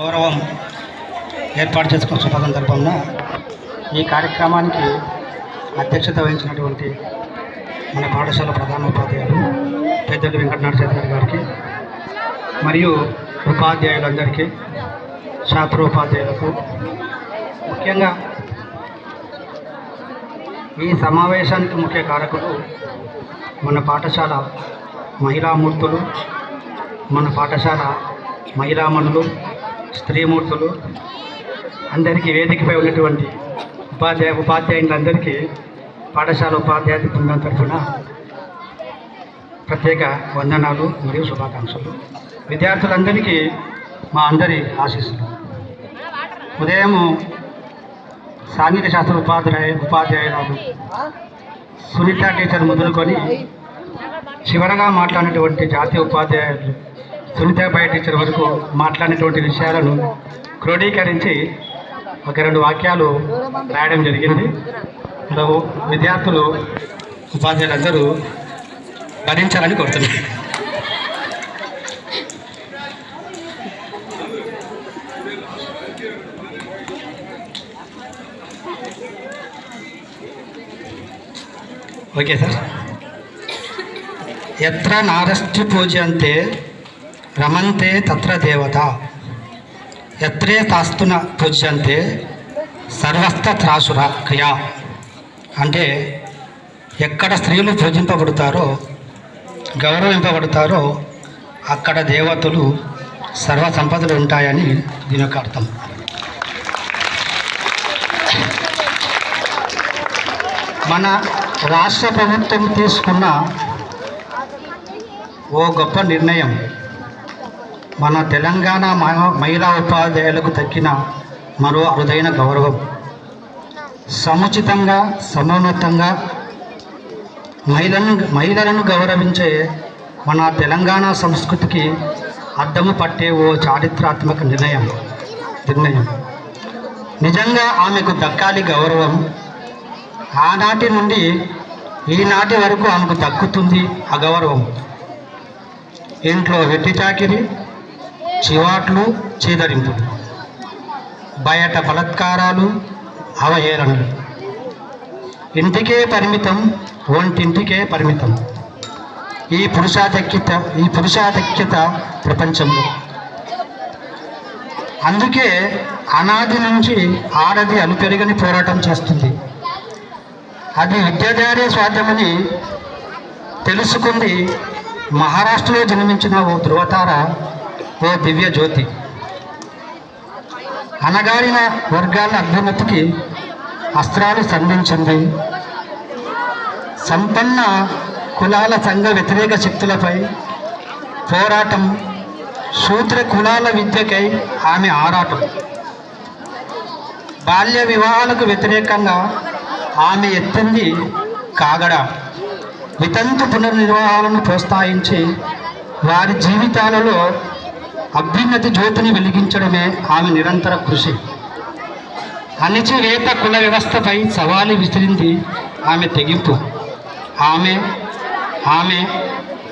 గౌరవం ఏర్పాటు చేసుకున్న శుభ సందర్భంలో ఈ కార్యక్రమానికి అధ్యక్షత వహించినటువంటి మన పాఠశాల ప్రధానోపాధ్యాయులు పెద్దలు వెంకటనాథ చౌదరి గారికి మరియు ఉపాధ్యాయులందరికీ శాస్త్రోపాధ్యాయులకు. ముఖ్యంగా ఈ సమావేశానికి ముఖ్య కారకులు మన పాఠశాల మహిళామూర్తులు మన పాఠశాల మహిళామణులు స్త్రీమూర్తులు అందరికీ వేదికపై ఉన్నటువంటి ఉపాధ్యాయ ఉపాధ్యాయులందరికీ పాఠశాల ఉపాధ్యాయ బృందం తరఫున ప్రత్యేక వందనాలు మరియు శుభాకాంక్షలు. విద్యార్థులందరికీ మా అందరి ఆశీస్సులు. ఉదయం సాంఘిక శాస్త్ర ఉపాధ్యాయ ఉపాధ్యాయురాలు సునీత టీచర్ మొదలుకొని చివరగా మాట్లాడినటువంటి జాతీయ ఉపాధ్యాయులు సునీతాబాయి టీచర్ వరకు మాట్లాడినటువంటి విషయాలను క్రోడీకరించి ఒక రెండు వాక్యాలు రాయడం జరిగింది. అందులో విద్యార్థులు ఉపాధ్యాయులందరూ భరించాలని కోరుతున్నాను. Okay sir. ఎత్ర పూజ అంటే రమంతే తత్ర దేవత. ఎత్రే తాస్తున పూజ్యంతే సర్వస్థ త్రాసుర క్రియా. అంటే ఎక్కడ స్త్రీలు పూజింపబడతారో గౌరవింపబడతారో అక్కడ దేవతలు సర్వ సంపదలు ఉంటాయని దీని యొక్క అర్థం మన రాష్ట్ర ప్రభుత్వం తీసుకున్న ఓ గొప్ప నిర్ణయం. మన తెలంగాణ మహ- మహిళా ఉపాధ్యాయులకు దక్కిన మరో అరుదైన గౌరవం. సముచితంగా సమోన్నతంగా మహిళలను మహిళలను గౌరవించే మన తెలంగాణ సంస్కృతికి అద్దము పట్టే ఓ చారిత్రాత్మక నిర్ణయం నిర్ణయం. నిజంగా ఆమెకు దక్కాలి గౌరవం. ఆనాటి నుండి ఈనాటి వరకు ఆమెకు దక్కుతుంది అగౌరవం. ఇంట్లో వెట్టి చాకిరి చివాట్లు చీదరింపులు. బయట బలత్కారాలు అవహేళనలు. ఇంటికే పరిమితం ఒంటింటికే పరిమితం. ఈ పురుషాధిక్యత ఈ పురుషాధిక్యత ప్రపంచంలో. అందుకే అనాది నుంచి ఆడది అలుపెరగని పోరాటం చేస్తుంది. అది విద్యాధారే స్వాధ్యమని తెలుసుకుంది మహారాష్ట్రలో జన్మించిన ఓ ధృవతార ఓ దివ్య జ్యోతి. అనగారిన వర్గాల అభ్యున్నతికి అస్త్రాలు స్పందించింది సంపన్న కులాల సంఘ వ్యతిరేక శక్తులపై పోరాటం శూద్ర కులాల విద్యకై ఆమె ఆరాటం. బాల్య వివాహాలకు వ్యతిరేకంగా ఆమె ఎత్తింది కాగడ. వితంతు పునర్నిర్వాహాలను ప్రోత్సహించి వారి జీవితాలలో అభ్యున్నతి జ్యోతిని వెలిగించడమే ఆమె నిరంతర కృషి. అణిచివేత కుల వ్యవస్థపై సవాలు విసిరింది ఆమె తెగింపు. ఆమె ఆమె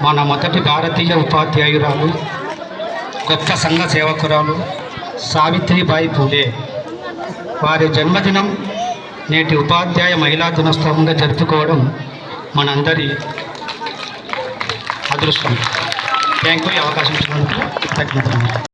మన మొదటి భారతీయ ఉపాధ్యాయురాలు గొప్ప సంఘ సేవకురాలు సావిత్రిబాయి పూలే. వారి జన్మదినం నేటి ఉపాధ్యాయ మహిళా దినోత్సవంగా జరుపుకోవడం మనందరి అదృష్టం. బ్యాంకు ఈ అవకాశం ఇచ్చినందుకు కృతజ్ఞతలు.